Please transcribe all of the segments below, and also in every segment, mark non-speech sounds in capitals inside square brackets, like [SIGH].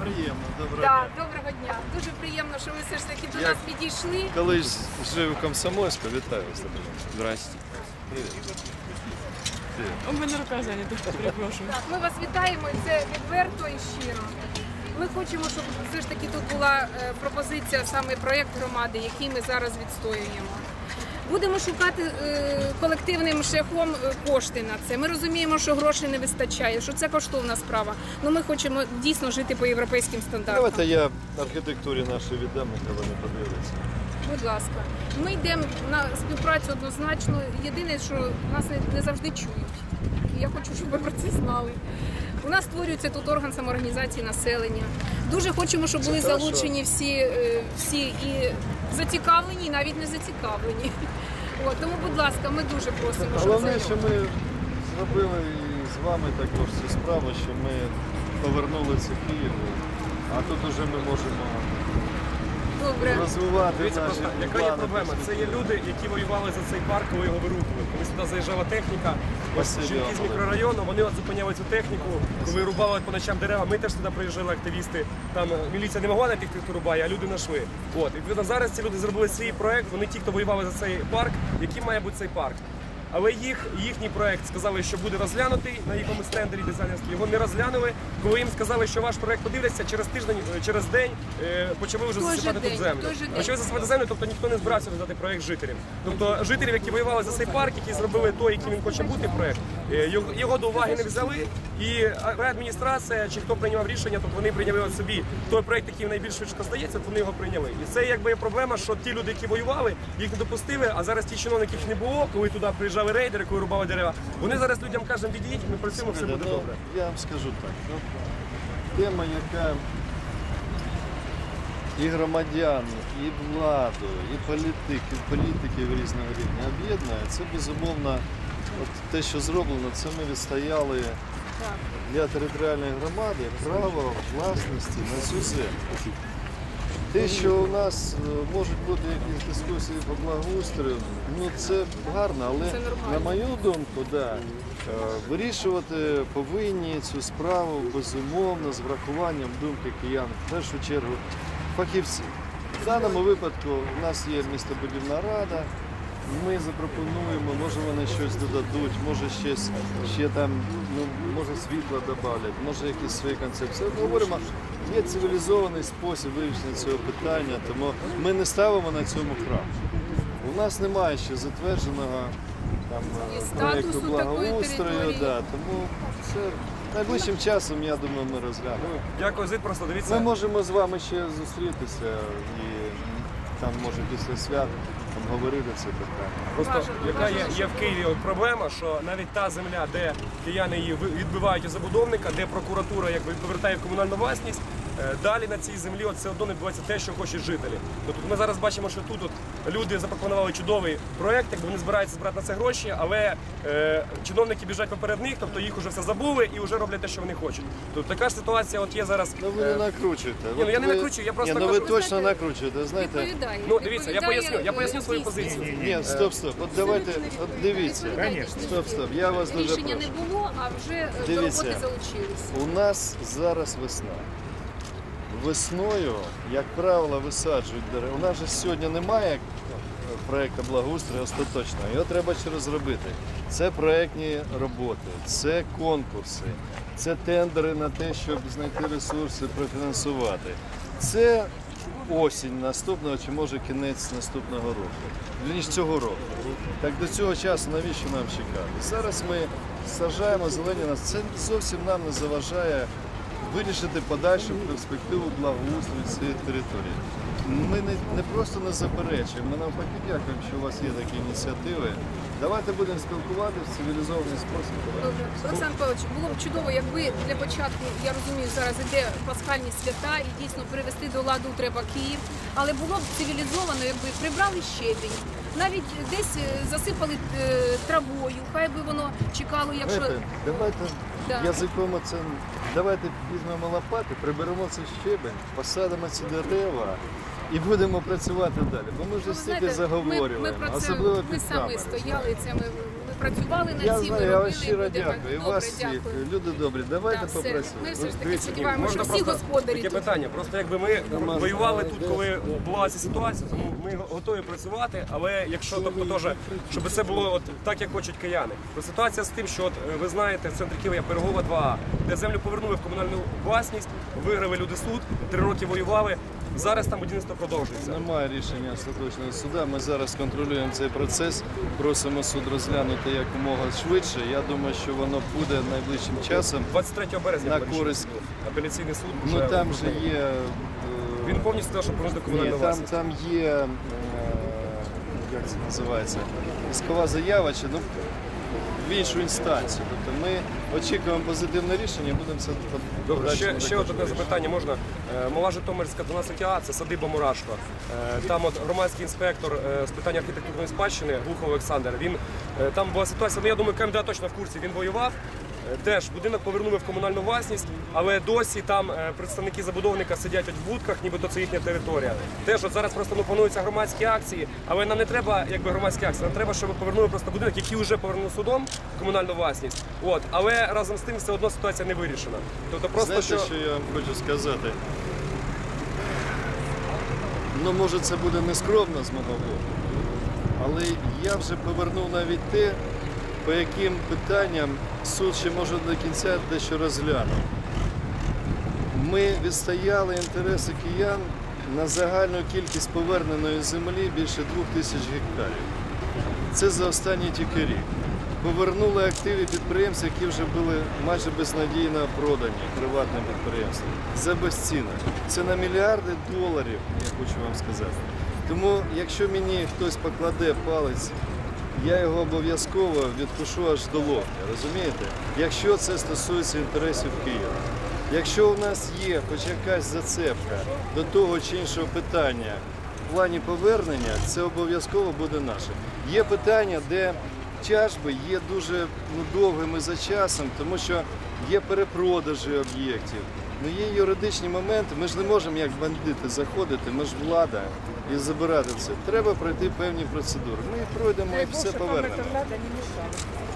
приємно. Доброго Да, дня. доброго дня. Дуже приємно, що ви все ж таки до Як? нас підійшли. Колись жив у Комсомольську, вітаю вас. Здрасте. У мене рука зайнята, перепрошую. Так, ми вас вітаємо, і це відверто і щиро. Ми хочемо, щоб все ж таки тут була е, пропозиція саме проєкт громади, який ми зараз відстоюємо. Будемо шукати е, колективним шляхом е, кошти на це. Ми розуміємо, що грошей не вистачає, що це коштовна справа. Ну ми хочемо дійсно жити по європейським стандартам. Давайте я архітектурі нашої віддам, нехай вони подивляться. Будь ласка, ми йдемо на співпрацю однозначно. Єдине, що нас не, не завжди чують. Я хочу, щоб ви про це знали. У нас створюється тут орган самоорганізації населення. Дуже хочемо, щоб були залучені всі, е, всі і зацікавлені, і навіть не зацікавлені. [LAUGHS] От, тому, будь ласка, ми дуже просимо, щоб Головне, що ми зробили і з вами також цю справу, що ми повернули це Києву, а тут уже ми можемо добре. розвивати Дивіться наші просто, яка є плани, проблема? Це є люди, які воювали за цей парк, коли його вирубували. Коли сюди заїжджала техніка, ось Спасибі жінки з мікрорайону, вони от зупиняли цю техніку, коли рубали по ночам дерева. Ми теж туди приїжджали активісти. Там е, міліція не могла знайти, хто рубає, а люди знайшли. От і відповідно зараз ці люди зробили свій проект. Вони ті, хто воювали за цей парк, який має бути цей парк. Але їх їхній проект сказали, що буде розглянутий на якомусь тендері дизайнерській. Його не розглянули. Коли їм сказали, що ваш проект подивляться, через тиждень, е, через день е, почали вже Той же засипати день, тут землю. той же день. Почали засипати землю, тобто ніхто не збирався роздати проект жителям. Тобто жителів, які воювали за цей парк, які зробили той, який він хоче бути проект, е, його- його до уваги не взяли. І райадміністрація чи хто приймав рішення, тобто вони прийняли от собі той проект, який найбільш швидко здається, то вони його прийняли. І це якби є проблема, що ті люди, які воювали, їх не допустили. А зараз ті чиновники їх не було, коли туди приїжджали рейдери, коли рубали дерева. Вони зараз людям кажуть, відійдіть, ми працюємо, все буде Ну, добре. Я вам скажу так. Ну, тема, яка і громадян, і владу, і політики, політиків різного рівня об'єднує, це безумовно от те, що зроблено, це ми відстояли для територіальної громади право власності на цю землю. Те, що у нас е, можуть бути якісь дискусії по благоустрою, ну це гарно, але Це нормально. на мою думку, да, е, вирішувати повинні цю справу безумовно з врахуванням думки киян, в першу чергу фахівці. В даному випадку у нас є містобудівна рада. Ми запропонуємо, може вони щось додадуть, може щось ще там, ну може світло додавлять, може якісь свої концепції. Ми говоримо, є цивілізований спосіб вирішення цього питання, тому ми не ставимо на цьому крапку. У нас немає ще затвердженого там е, проєкту благоустрою, да, тому це найближчим часом, я думаю, ми розглянемо. Дякую, Зит, просто дивіться. Ми можемо з вами ще зустрітися і там може після свят там, говорити це питання. Просто яка є, є в Києві от проблема, що навіть та земля, де кияни її ви- відбивають у забудовника, де прокуратура якби повертає в комунальну власність, далі на цій землі от все одно не відбувається те, що хочуть жителі. Тобто ми зараз бачимо, що тут от люди запропонували чудовий проект, якби вони збираються збирати на це гроші, але е, чиновники біжать поперед них, тобто їх вже все забули і вже роблять те, що вони хочуть. Тобто така ж ситуація от є зараз. Ну ви не накручуєте. Ні, ну, я не накручую, я просто Ні, ну ви точно накручуєте, знаєте. Відповідає. Ну дивіться, я поясню, я поясню свою е, позицію. Ні, стоп, стоп. От давайте, от дивіться. Стоп, стоп. Я вас дуже Рішення не було, а вже е, до роботи залучилися. У нас зараз весна. Весною, як правило, висаджують дерева. У нас же сьогодні немає е, проєкту благоустрою остаточного. Його треба ще розробити. Це проєктні роботи, це конкурси, це тендери на те, щоб знайти ресурси, профінансувати. Це осінь наступного чи може кінець наступного року. Ніж цього року. Так до цього часу навіщо нам чекати? Зараз ми саджаємо зелені нас. Це зовсім нам не заважає вирішити подальшу перспективу благоустрою цієї території. Ми не, не просто не заперечуємо, ми навпаки дякуємо, що у вас є такі ініціативи. Давайте будемо спілкуватися в цивілізований спосіб. Добре. Олександр Павлович, було б чудово, якби для початку, я розумію, зараз іде пасхальні свята і дійсно привести до ладу треба Київ, але було б цивілізовано, якби прибрали щебінь, навіть десь е, засипали е, травою, хай би воно чекало, якщо Знаєте, давайте Да. язиком це. Давайте візьмемо лопати, приберемо цей щебень, посадимо ці дерева і будемо працювати далі. Бо ми вже Ну, стільки заговорюємо, Ми, ми про це особливо ми самі стояли, це ми, ми працювали над Я цим. знаю, і я щиро дякую. І Добре, вас всіх, дякую. люди добрі, давайте Так, все. попросимо. Ми все ж таки Дивіться, сподіваємося, що можна всі просто господарі таке тут. питання. Просто якби ми воювали тут, коли була ця ситуація, тому ми готові працювати. Але якщо тобто теж, щоб це було от так, як хочуть кияни. То ситуація з тим, що от е, ви знаєте, центр Києва Пирогова 2А, де землю повернули в комунальну власність, виграли люди суд, три роки воювали. Зараз там будівництво продовжується. Немає рішення остаточного суду. Ми зараз контролюємо цей процес. Просимо суд розглянути якомога швидше. Я думаю, що воно буде найближчим часом. 23 березня На користь. апеляційний суд. Ну вже- там же є. е, він повністю сказав, що повернути Ні, там, власність. там є, е, як це називається, іскова заява, чи ну, в іншу інстанцію. Тобто ми очікуємо позитивне рішення, будемо це Добре, ще, ще одне запитання можна. Е, Мала Житомирська 12А, це садиба Мурашко. Е, Там от громадський інспектор е, з питань архітектурної спадщини Глухов Олександр. Він е, там була ситуація. Ну я думаю, КМДА точно в курсі. Він воював. Теж будинок повернули в комунальну власність, але досі там е, представники забудовника сидять в будках, нібито це їхня територія. Теж от зараз просто ну, плануються громадські акції, але нам не треба якби громадські акції. Нам треба, щоб повернули просто будинок, який вже повернув судом в комунальну власність. От, але разом з тим все одно ситуація не вирішена. Тобто просто Знаєте, що я вам хочу сказати? Ну, може, це буде нескромно з мого боку, але я вже повернув навіть те, по яким питанням суд ще може до кінця дещо розглянув. Ми відстояли інтереси киян на загальну кількість поверненої землі більше двох тисяч гектарів. Це за останній тільки рік. Повернули активи підприємств, які вже були майже безнадійно продані приватним підприємствам за безцінок. Це на мільярди доларів, я хочу вам сказати. Тому, якщо мені хтось покладе палець, я його обов'язково відпишу аж до локтя, розумієте? Якщо це стосується інтересів Києва. Якщо у нас є хоч якась зацепка до того чи іншого питання в плані повернення, це обов'язково буде наше. Є питання, де тяжби є дуже ну, довгими за часом, тому що є перепродажі об'єктів. Ну є юридичні моменти. Ми ж не можемо як бандити заходити, ми ж влада і забирати це. Треба пройти певні процедури. Ми їх пройдемо і все повернемо.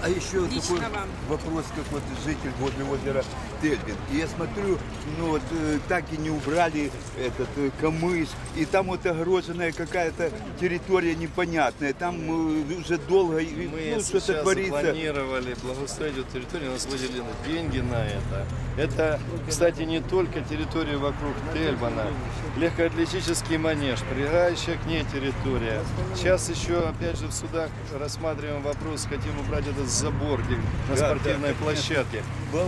А еще такой вопрос, как вот житель возле озера Тельвин. И я смотрю, ну вот э, так и не убрали этот э, камыш, и там вот огороженная какая-то территория непонятная. Там э, уже долго и, Мы ну, что-то творится. запланировали благоустроить эту территорию, у нас выделены деньги на это. Это, кстати, не только территория вокруг Тельбана, легкоатлетический манеж, прилегающая к ней территория. Сейчас еще, опять же, в судах рассматриваем вопрос, хотим убрать этот забор на Да, спортивной да, площадке.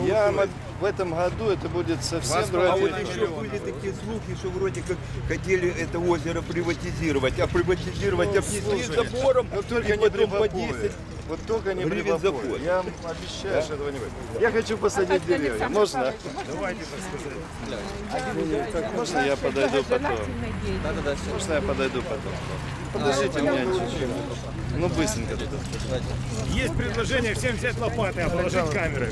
Я в этом году это будет совсем А другая вот территория. еще были такие слухи, что вроде как хотели это озеро приватизировать, а приватизировать обнесли Слушай, забором, Но только не потом по Попове. 10 Вот только не при гривен за Попове. вход. Я вам обещаю, что этого не будет. Я хочу посадить деревья. Можно? Можно я подойду потом? Можно я подойду потом? Подождите меня чуть-чуть. Ну, быстренько туда. Есть предложение всем взять лопаты, а положить камеры.